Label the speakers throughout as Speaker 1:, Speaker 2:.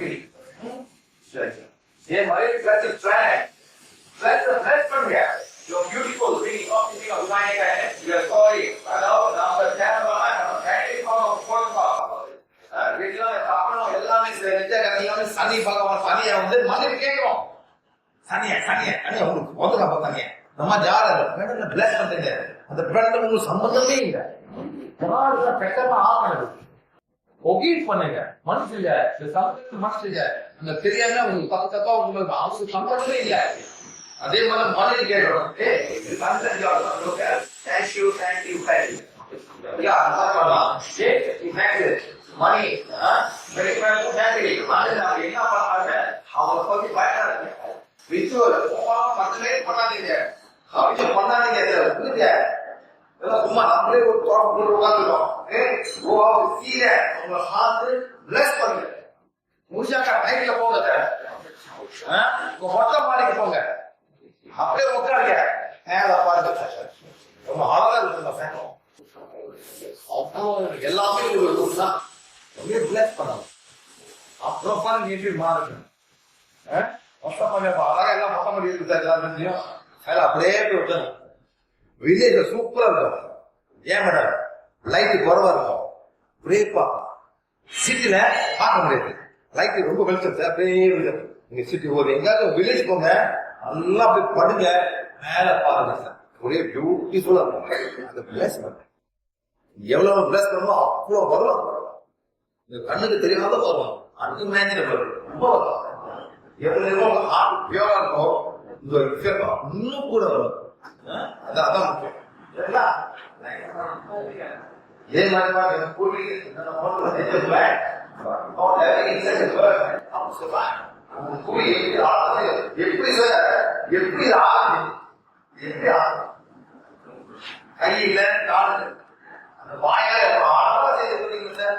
Speaker 1: free. ம்? சரி சரி. இதே மாதிரி பிளஸ் ட்ராக் பிளஸ் பிளஸ் பண்ணுங்க You're beautiful, really talking of my You're sorry. அதாவது நாம தேவையான நம்ம கண்டிப்பாக போகணும். வீட்டுல சாப்பிடணும் எல்லாமே செஞ்ச எல்லாமே சனி பகவான் சனியை வந்து மனைவி கேட்கிறோம் சனிய சனிய சனிய உங்களுக்கு முதல்ல தனிய நம்ம ஜாதகம் மேடம் பிளஸ் பண்ணுங்க அந்த பிளட் உங்களுக்கு சம்பந்தமே இல்லை ஜாதகம் பெட்டமா ஆகணும் ஒகீட் பண்ணுங்க. மனசுல இந்த சம்பந்தம் மனசுல அந்த தெரியாம உங்களுக்கு தப்பு தப்பா உங்களுக்கு அவங்களுக்கு சம்பந்தமே இல்ல. அதே மாதிரி மனைவி கேட்கணும் பண்ணாதீங்க. எல்லாம் சும்மா நம்மளே ஒரு தோட்டம் போட்டு உட்காந்துருக்கோம் ஏ கீழே உங்க ஹார்ட் பிளஸ் பண்ணுங்க. முடிச்சாக்கா நைட்ல போங்க உங்க மொட்டை மாடிக்கு போங்க. அப்படியே உட்காருங்க. மேல பாருங்க ரொம்ப அழகா இருக்குங்க ஃபேன் அப்புறம் எல்லாமே ஒரு ரூல் தான். அப்படியே பிளஸ் பண்ணணும். அப்புறம் பாருங்க எப்படி மாறுங்க மொத்தம் பண்ணி அழகா எல்லாம் மொத்தம் மாடி இருக்குது எல்லாருமே அதில் அப்படியே போய் விட்டணும் வில்லேஜ் சூப்பரா இருக்கும். ஏன் மேடம் லைட் குறவா இருக்கும். பிரேக் பார்க்கலாம் சிட்டில பார்க்க முடியாது. லைட் ரொம்ப வெளிச்சம் அப்படியே விழுது. நீங்க சிட்டி ஒரு எங்காவது வில்லேஜ் போங்க நல்லா போய் படுங்க மேல பாருங்க சார். ஒரே பியூட்டிஃபுல்லா இருக்கும். அந்த பிளேஸ் எவ்வளவு பிளேஸ் பண்ணுமோ அவ்வளவு வரும் கண்ணுக்கு தெரியாத வரும் அன்இமேஜினபிள் ரொம்ப வரும் எவ்வளவு ஹார்ட் பியூரா இருக்கும். இந்த ஒரு விஷயம் இன்னும் கூட வரும். அதான் அதான் முக்கியம். இதே மாதிரி எப்படி எப்படி சார் எப்படி ஆடுது எப்படி கை இல்ல கால் அந்த வாயால ஆழமா செய்து புரியுங்க சார்?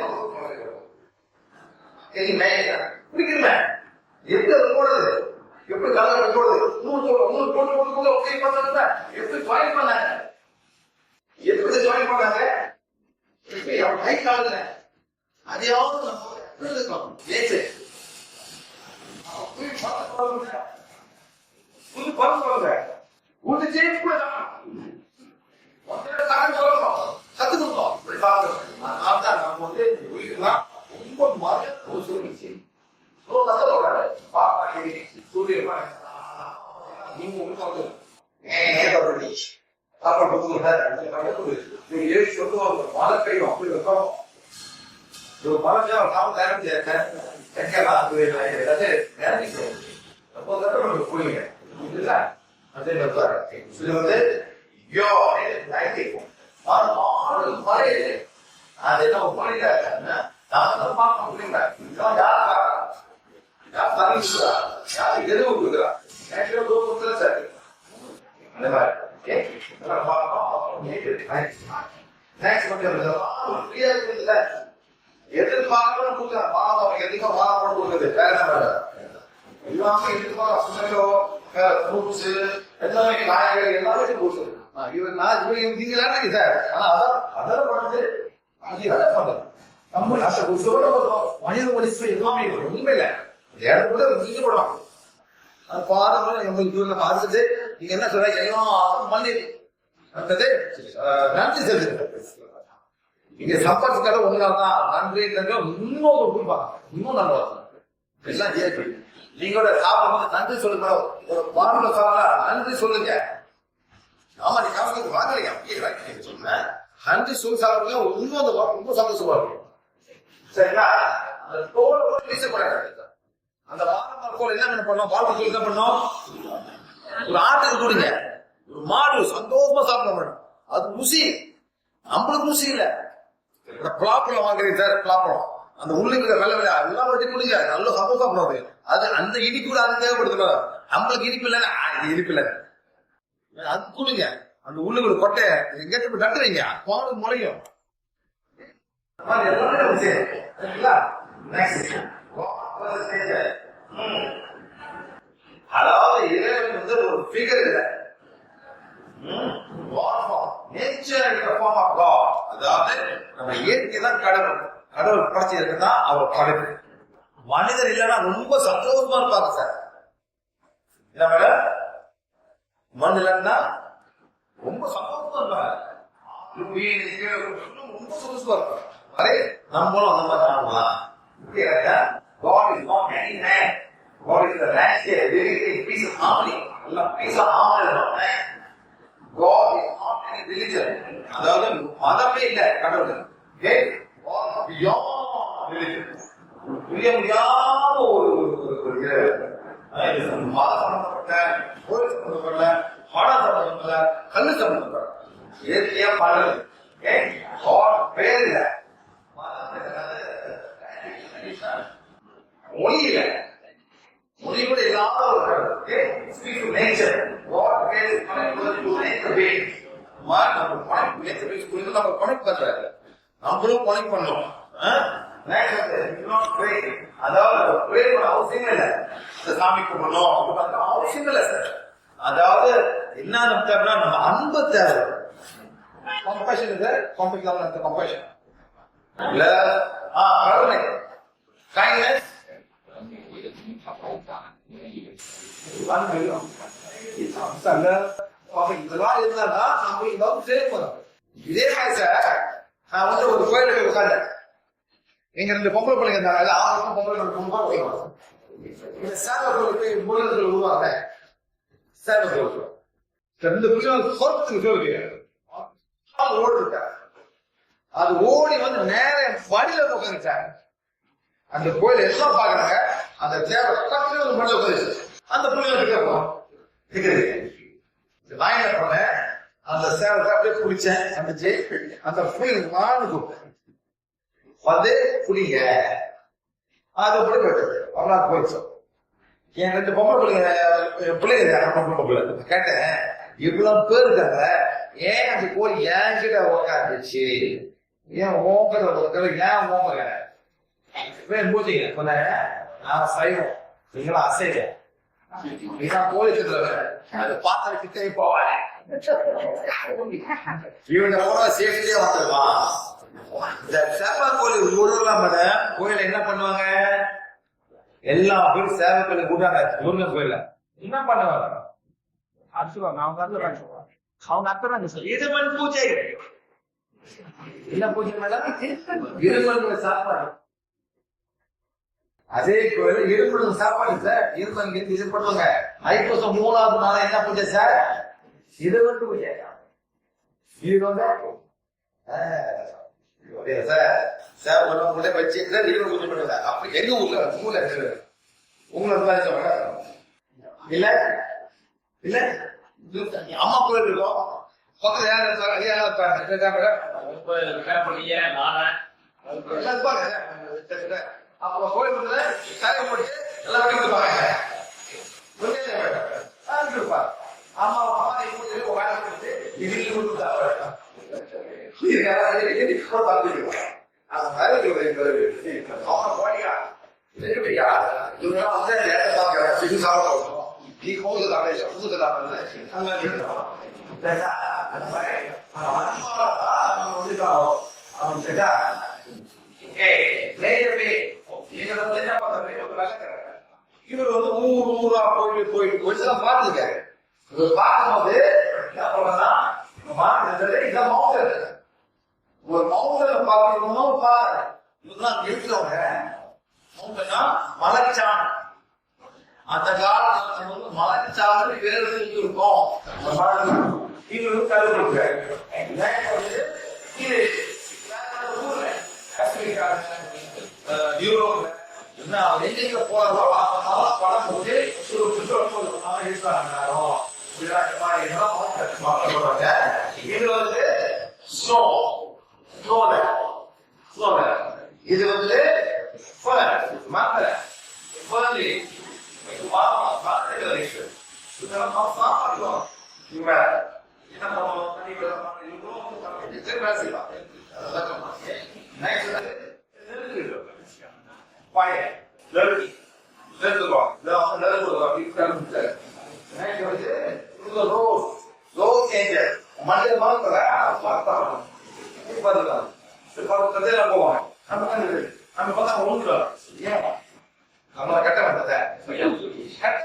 Speaker 1: நமக்கு எப்படி அது எப்படி கலர் கட்டுறது நூறு போடுறது நூறு போட்டு போட்டு போட்டு ஓகே பண்ணாங்க எப்படி ஜாயின் பண்ணாங்க? எப்படி ஜாயின் பண்ணாங்க? அவன் கை காலுங்க அதையாவது நம்ம புரிஞ்சுக்கணும் ஏசு புது பரவாயில்ல ஒரு ஜெயிச்சு கூட கத்து கொடுத்தோம். இப்படி பாருங்க. நம்ம வந்து ரொம்ப மரியாதை சொல்லிச்சு. 说这话，因为我们操作，也到这儿来，大伙儿都坐在这儿，大家坐在这儿，有些学生他们光在这一搞，就光在这一，他们在这儿，在在干嘛？在干什么？而且，哪里去？我这儿就不了，是不是？而且，我在这，所以我在，哟，这个哪里？俺们俺们这里，俺们到哪里去？那俺们到巴塘去干？干啥？யார் தரீங்களா யார் எதுவும் கொடுக்குறா நேற்று கொடுக்குறா சார் அந்த மாதிரி எதிர்பார்க்கணும் கொடுக்குறேன் மாணவன் எதுக்கும் மாணவன் கொடுக்குறது வேற என்ன எல்லாமே எதிர்பார்க்க சுமையோ ஃப்ரூட்ஸ் எல்லாமே காய்கறி எல்லாமே கொடுக்குது இவர் நான் இவங்க நீங்க சார் ஆனா அதான் அதெல்லாம் பண்ணுறது அது பண்ணுறது நம்ம மனித மனுஷன் எல்லாமே உண்மையில இந்த கூட நீங்க போடுவாங்க. அது பாருங்க உங்களுக்கு நம்ம நீங்க என்ன சொல்ற எல்லாம் மண்ணி நன்றி செலுத்து. இங்க சம்பத்துக்காக உங்களால நன்றி இன்னும் கொடுப்பாங்க. இன்னும் நல்லா எல்லாம் ஜேபி நீங்களோட சாப்பிடும்போது நன்றி சொல்லுங்க ஒரு பாடல சாப்பிடா நன்றி சொல்லுங்க. ஆமா நீ காசுக்கு வாங்குறீங்க அப்படியே வாங்கிக்க நன்றி சொல்லி சாப்பிடுங்க இன்னும் அந்த ரொம்ப சந்தோஷமா இருக்கும். சரிங்களா? அந்த தோல் கூட வீசக்கூடாது. அந்த வாரம் கோல் என்ன பண்ணோம்? பால் என்ன பண்ணோம்? ஒரு ஆட்டுக்கு கொடுங்க. ஒரு மாடு சந்தோஷமா சாப்பிட வேணும் அது ருசி நம்மளுக்கு ருசி இல்ல. பிளாப்பழம் வாங்குறீங்க சார் பிளாப்பழம் அந்த உள்ளுக்கு வெள்ள வெள்ள எல்லாம் வட்டி கொடுங்க. நல்ல சந்தோஷம் சாப்பிடாது அது அந்த இனிப்பு கூட அது தேவைப்படுது நம்மளுக்கு இனிப்பு இல்லைன்னா இனிப்பு இல்லை. அது கொடுங்க. அந்த உள்ளுக்குள்ள கொட்டை. எங்கேயாச்சும் போய் நட்டுறீங்க பாடு முளையும். அதாவது இறைவன் வந்து ஒரு ஃபிகர் இல்லை நேச்சர் ஃபார்ம் ஆஃப் காட் அதாவது நம்ம இயற்கை தான் கடவுள் கடவுள் படைச்சிருக்கு தான் அவர் படைப்பு மனிதர் இல்லைன்னா ரொம்ப சந்தோஷமா இருப்பாங்க சார் என்ன மேடம் மண் இல்லைன்னா ரொம்ப சந்தோஷமா இருப்பாங்க ரொம்ப சந்தோஷமா இருப்பாங்க அதே நம்மளும் அந்த மாதிரி ஆகலாம் God is not any man. God is the landscape, living peace of harmony. எல்லாம் peace of harmony is not man. God is not any religion. அதாவது மதமே இல்ல கடவுள் புரிய முடியாத ஒரு ஒரு- சம்பந்தப்பட்ட கோயில் சம்பந்தப்பட்ட பணம் சம்பந்தப்பட்ட கல்லு சம்பந்தப்பட்ட இயற்கையா பணம் பேர் இல்ல மொழியில மொழி கூட இல்லாத ஒரு கடவுள் நம்ம connect nature beings குறித்து நம்ம பண்றாரு. நம்மளும் connect பண்ணணும். அதாவது pray பண்ண அவசியம் இல்லை. சாமி கும்பிடணும் அப்படி அவசியம் சார் அதாவது என்ன அர்த்தம்னா நம்ம அன்பு தேவை. கம்பேஷன் இது கம்பேஷன் இல்ல? கருணை கைண்ட்னஸ் இதெல்லாம் இருந்தா நம்ம இதெல்லாம் சேர்ப்போம் இதே மாதிரி நான் வந்து ஒரு கோயிலுக்கு உட்காந்தேன் எங்க ரெண்டு பொம்பளை பிள்ளைங்க இருந்தாங்க அது பொம்பளை பொம்பளை சேவை முருகர்கள் உருவாங்க சேவை ரெண்டு பிள்ளைங்க சொத்துக்கு அது ஓடி வந்து நேர வடியில உட்காந்துட்டாங்க அந்த கோயில் எல்லாம் பாக்குறாங்க அந்த தேவை பக்கத்துல ஒரு மணி அந்த பிள்ளைங்க கேட்போம் நான் என்ன பண்ணேன் அந்த சேலத்தை அப்படியே குடிச்சேன் சமைச்சு அந்த புளிங்க மானு கூப்பிட்டேன். வந்து புளிங்க அது அப்படி கேட்டது அவ்வளோ போயிடுச்சோம் என் ரெண்டு பொம்பளை பிள்ளைங்க பிள்ளைங்க பொம்பளை பிள்ளை. கேட்டேன் இவ்வளவு பேர் இருக்காங்க ஏன் அந்த கோழி என் கிட்ட உக்காந்துச்சு ஏன் ஓம்பல உட்காந்து ஏன் ஓங்க வேன் பூஜைங்க நான் சைவம். நீங்களும் அசைவ நீதான் கோழி அது பார்த்தா கிட்டே போவேன் இவங்க கூட சேஃப்டியே வந்துருவான் இந்த சேப்பா கோயில் முருகலாம் கோயில என்ன பண்ணுவாங்க எல்லா பேரும் சேவை கோயில் கூட்டாங்க முருகன் கோயில என்ன பண்ணுவாங்க அடிச்சுவாங்க அவங்க அறுத்துறாங்க அவங்க சார் இருமன் பூஜை என்ன பூஜை மேடம் இருமன் சாப்பாடு அதே கோயில் இருமன் சாப்பாடு சார் இருமன் இது பண்ணுவாங்க ஐப்பசம் மூணாவது நாள் என்ன பூஜை சார்? இருமன் பூஜை. இது வந்து சார்? சார் உங்களை வச்சு இருமன் பூஜை பண்ணுங்க. அப்ப எங்க ஊர்ல ஊர்ல உங்களை இல்ல இல்ல. அம்மா கோயில் இருக்கும். பக்கத்துல யார் இருப்பாங்க? ஐயா இருப்பாங்க? இருக்கா மேடம் பேப்பர்லயே நானே. எல்லாம் இருப்பாங்க. அப்போ கோயில் சேவை போட்டு எல்லாம் வெட்டி கொடுப்பாங்க புரியல அம்மா அம்மா நீ போட்டு வேலை கொடுத்து இது கொடுத்தா அந்த மாதிரி வந்து நேரத்தை இது சாப்பிட நீ அந்த மாதிரி. அவன் அவன் கேட்டா இவர் வந்து ஊர் ஊரா போயிட்டு போயிட்டு போயிட்டு எல்லாம் பார்த்துருக்காரு இவர் பார்க்கும்போது என்ன பண்ணா மாநிலத்தில் இந்த மவுண்டன் ஒரு மவுண்டனை பார்க்கணும்னா பாரு இதெல்லாம் இருக்கிறவங்க. மவுண்டனா மலைச்சான் அந்த காலத்துல வந்து மலைச்சாறு வேறு இருக்கும். அந்த மாதிரி என்ன அவன் எங்க போறதோ அவன் பணம் போட்டு ஒரு சுற்றுலா இருக்காங்க இது வந்து ஸ்னோ ஸ்னோல ஸ்னோல இது வந்து மரத்துல குழந்தை மாமா மரத்துல இதெல்லாம் சாப்பிடுவோம் இவங்க என்ன பண்ணுவோம் தண்ணி விட இது செய்வாங்க அதெல்லாம் night liberty. Let the law. No, another law. You come to that. Through the road. Road changes. மனித மரத்துல பார்த்தாலும் பார்த்துக்கலாம் கதையில போவோம் நம்ம நம்ம பார்த்தா ஊருக்குறோம் ஏன் நம்மளை கட்ட மாட்டேன் கட்ட